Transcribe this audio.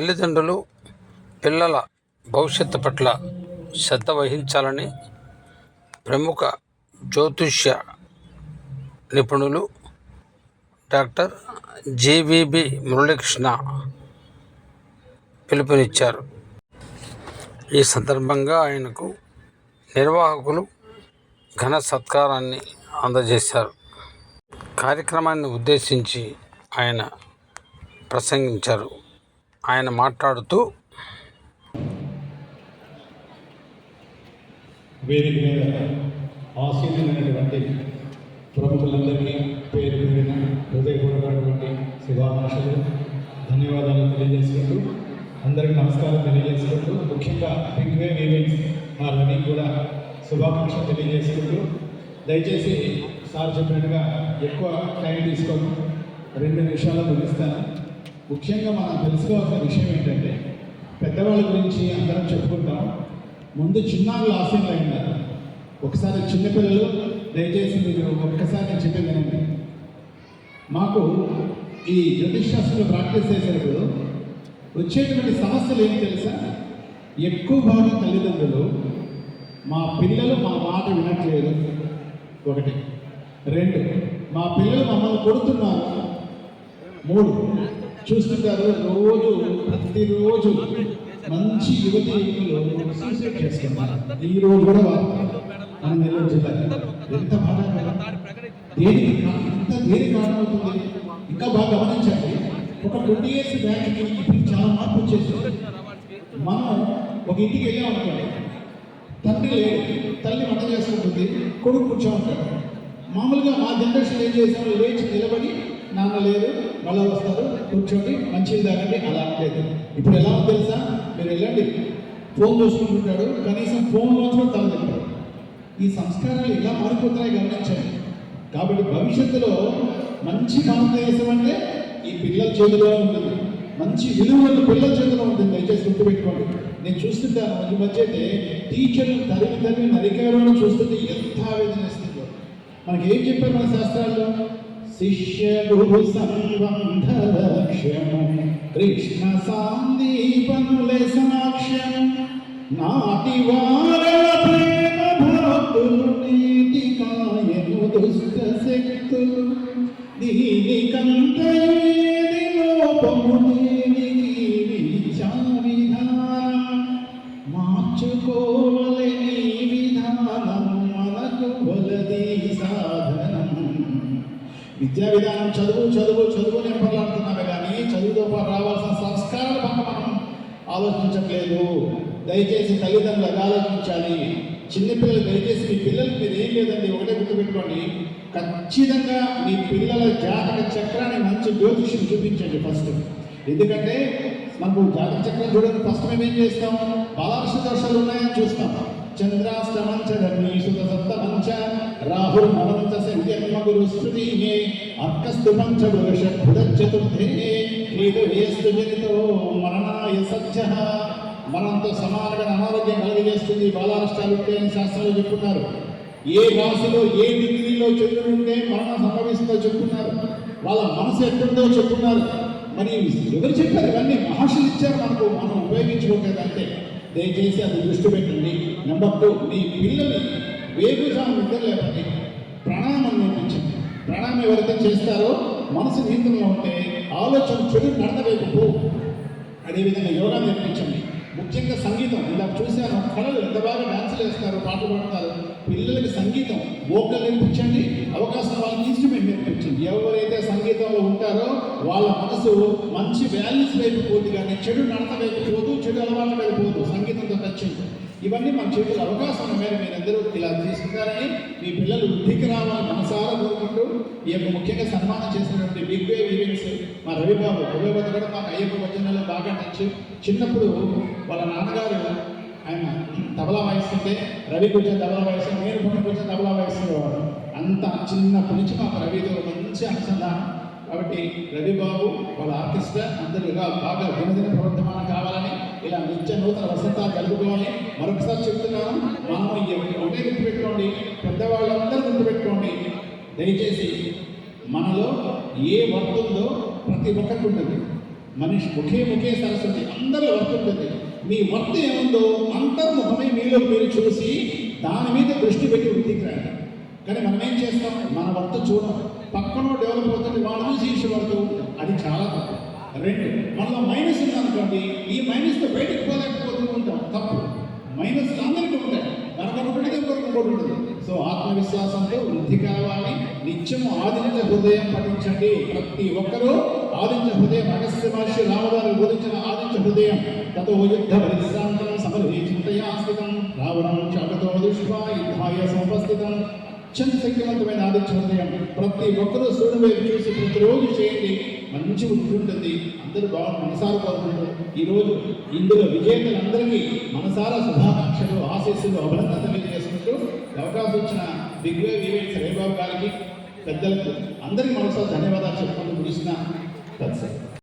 తల్లిదండ్రులు పిల్లల భవిష్యత్తు పట్ల శ్రద్ధ వహించాలని ప్రముఖ జ్యోతిష్య నిపుణులు డాక్టర్ జేవిబి మురళీకృష్ణ పిలుపునిచ్చారు. ఈ సందర్భంగా ఆయనకు నిర్వాహకులు ఘన సత్కారాన్ని అందజేశారు. కార్యక్రమాన్ని ఉద్దేశించి ఆయన ప్రసంగించారు. ఆయన మాట్లాడుతూ వేదిక మీద ఆశీర్వైనటువంటి ప్రముఖులందరికీ పేరు పేరిన హృదయపూర్వకమైనటువంటి శుభాకాంక్షలు ధన్యవాదాలు తెలియజేసుకుంటూ అందరికీ నమస్కారం తెలియజేసుకుంటూ ముఖ్యంగా బిగ్ వేవ్ ఈవెంట్స్ మా రవి కూడా శుభాకాంక్షలు తెలియజేసుకుంటూ దయచేసి సార్ చెప్పినట్టుగా ఎక్కువ టైం తీసుకోను. రెండు నిమిషాలు ముగిస్తాను. ముఖ్యంగా మనం తెలుసుకోవాల్సిన విషయం ఏంటంటే పెద్దవాళ్ళ గురించి అందరం చెప్పుకుంటాం. ముందు చిన్నారులు ఆశయంగా అయినారు ఒకసారి చిన్నపిల్లలు దయచేసి మీరు ఒక్కసారి నేను వినండి. మాకు ఈ జ్యోతిష్శాస్త్రంలో ప్రాక్టీస్ చేసేటప్పుడు వచ్చేటువంటి సమస్యలు ఏం తెలుసా? ఎక్కువ భాగం తల్లిదండ్రులు మా పిల్లలు మా మాట వినట్లేదు. ఒకటి. రెండు. మా పిల్లలు మమ్మల్ని కొడుతున్నారు. మూడు. చూస్తుంటారు రోజు ప్రతిరోజు మంచి యువతి యువకులు సూసైడ్ చేసుకుంటారు. ఈ రోజు కూడా మనం మన నెల్లూరు జిల్లాలో ఎంత బాధ దేనికి ఇంత దేని కారణమవుతుంది? ఇంకా బాగా గమనించండి. ఒక ట్వంటీ ఇయర్స్ బ్యాక్ ఇప్పుడు చాలా మార్పు వచ్చేసింది. మనం ఒక ఇంటికి వెళ్ళామనుకోండి తండ్రి లేడు. తల్లి వంట చేసుకుంటుంది కొడుకు కూర్చో ఉంటాడు మామూలుగా మా జనరేషన్ ఏం చేసాము లేచి నిలబడి నాన్న లేదు మళ్ళీ వస్తారు. కూర్చోండి మంచిది తాగండి అలా లేదు. ఇప్పుడు ఎలా ఉంది తెలుసా? మీరు వెళ్ళండి. ఫోన్ చూసుకుంటుంటాడు. కనీసం ఫోన్ మాత్రం తల తింటాడు ఈ సంస్కారాలు ఎలా మారిపోతున్నాయి గమనించండి. కాబట్టి భవిష్యత్తులో మంచి భారతదేశం అంటే ఈ పిల్లల చేతిలో ఉంటుంది. మంచి విలువలు పిల్లల చేతిలో ఉంటుంది. దయచేసి గుర్తుపెట్టుకోండి. నేను చూస్తుంటాను. ఈ మధ్య అయితే టీచర్లు తరిగి తరిగి నరికారు చూస్తుంటే ఎంత ఆవేదన ఇస్తుందో మనకి ఏం చెప్పారు మన శాస్త్రాల్లో? శిష్య గురు సంబంధ కృష్ణ సాందీపనుల సాక్ష్యం నాటివా విద్యా విధానం చదువు చదువు చదువు నింపలాడుతున్నామే కానీ చదువుతో పాటు రావాల్సిన సంస్కారాల పక్క మనం ఆలోచించట్లేదు. దయచేసి తల్లిదండ్రులకు ఆలోచించాలి. చిన్నపిల్లలు దయచేసి మీ పిల్లలకి మీరు ఏం లేదండి ఒకటే గుర్తుపెట్టుకోండి. ఖచ్చితంగా మీ పిల్లల జాతక చక్రాన్ని మంచి జ్యోతిష్యం చూపించండి ఫస్ట్. ఎందుకంటే మనకు జాతక చక్రం చూడండి ఫస్ట్ మేము ఏం చేస్తాం? బాలార్ష దోషాలు ఉన్నాయని చూస్తాం. చంద్రాష్టమంచ ధర్మీసుత సప్తమంచ సప్త మంచ రాహుల్ గురు స్థుతి మే జనితో మరణాయ సమానంగా అనారోగ్యం కలిగజేస్తుంది బాలారాష్ట్రాలు ఉంటే అని శాస్త్రంలో చెప్పున్నారు ఏ భాషలో ఏ డిగ్రీలో చంద్రుడు ఉంటే మరణం సంభవిస్తుందో చెప్పున్నారు వాళ్ళ మనసు ఎక్కడుందో చెప్పున్నారు మరి ఎవరు చెప్పారు? ఇవన్నీ మహర్షులు ఇచ్చారు మనకు. మనం ఉపయోగించుకోలేదంటే దయచేసి అది దృష్టి పెట్టండి. నెంబర్ టూ మీ పిల్లల్ని వేగుజాము నిద్ర లేపండి ప్రాణాయామం నేర్పించింది ప్రాణాయామం ఎవరైతే చేస్తారో మనసు నియంత్రణలో ఉంటే ఆలోచన చెడు నడతలేకు పో అదేవిధంగా యోగా నేర్పించండి. ముఖ్యంగా సంగీతం. ఇలా చూశాను కళలు ఎంత బాగా చేస్తారు వేస్తారు పాటలు పాడతారు. పిల్లలకి సంగీతం వోకల్ నేర్పించండి అవకాశం వాళ్ళకి ఇన్స్ట్రుమెంట్ నేర్పించండి ఎవరైతే సంగీతంలో ఉంటారో వాళ్ళ మనసు మంచి వాల్యూస్ వైపు పోదు కానీ చెడు నడత వైపు పోదు చెడు అలవాట్ల వైపు పోదు. సంగీతంతో టచ్ ఇవన్నీ మన చేతుల అవకాశం మేర మీరందరూ ఇలా తీసుకున్నారని మీ పిల్లలు వృద్ధికి రావాలని మనసారా కోరుకుంటూ ఈ యొక్క ముఖ్యంగా సన్మానం చేసినటువంటి బిగ్ వేవ్ ఈవెంట్స్ మా రవిబాబు రవిబాబు కూడా మాకు అయ్యప్ప భజనలో బాగా నచ్చి చిన్నప్పుడు వాళ్ళ నాన్నగారు ఆయన తబలా వాయిస్తుంటే రవి కూర్చొని తబలా వాయిస్తే నేను కూడా కూర్చొని తబలా వాయిస్తుండేవాడు అంత చిన్నప్పటి నుంచి మాకు రవితో మంచి అనుసంధానం. కాబట్టి రవి బాబు వాళ్ళ ఆర్కెస్ట్రా అందరూ బాగా వినదిన ప్రవర్తమానం కావాలని ఇలా నిత్య నూతన వసంతాలు కలుపుకోవాలి. మరొకసారి చెప్తున్నాను మనం ఈ ఒకటే గుర్తుపెట్టుకోండి పెద్దవాళ్ళందరూ గుర్తుపెట్టుకోండి. దయచేసి మనలో ఏ వర్త్ ఉందో ప్రతి ఒక్కరికి ఉంటుంది. మనిషి ఒకే ముఖే సరస్వతి అందరూ వర్త్ ఉంటుంది. మీ వర్త ఏముందో అంతర్ముఖమే మీలో మీరు చూసి దాని మీద దృష్టి పెట్టి వృద్ధికి రండి కానీ మనం ఏం చేస్తాం? మన వర్త చూడం. పక్కన డెవలప్ అవుతుంది వాళ్ళు చూసి ఇష్టపడుతూ అది చాలా తప్పు. రెండు మనలో మైనస్ ఉందనుకోండి ఈ మైనస్తో బయటకు పోలేకపోతూ ఉంటాం. తప్పు. మైనస్ అందరికీ ఉంటాయి. మనకు ఒకటి ఉంటుంది. సో ఆత్మవిశ్వాసంతో వృద్ధి కావాలి. నిత్యము ఆధునిక హృదయం పఠించండి. ప్రతి ఒక్కరూ ఆదిత్య హృదయం అగస్త్య మహర్షి రామదారు బోధించిన ఆదిత్య హృదయం తతో యుద్ధ పరిశ్రాంతం సమరే చింతయా స్థితం రావణం చాటతో దృష్ట్వా యుద్ధాయ సంపస్థితం. అత్యంత శక్తివంతమైన ఆదిత్య హృదయం. ప్రతి ఒక్కరూ సూర్యుడు వైపు చూసి ప్రతిరోజు చేయండి మంచి ఉంటుంది అందరూ బాగా మనసారా కోరుకుంటారు. ఈరోజు ఇందులో విజేతలందరికీ మనసారా శుభాకాంక్షలు ఆశీస్సులు అభినందన తెలియజేసుకుంటూ అవకాశం ఇచ్చిన దిగ్వేవ్ ఈవెంట్స్ రేబాబు గారికి పెద్దలకు అందరికీ మనసారా ధన్యవాదాలు చెప్పుకుంటూ ముగిస్తున్నాను That's it.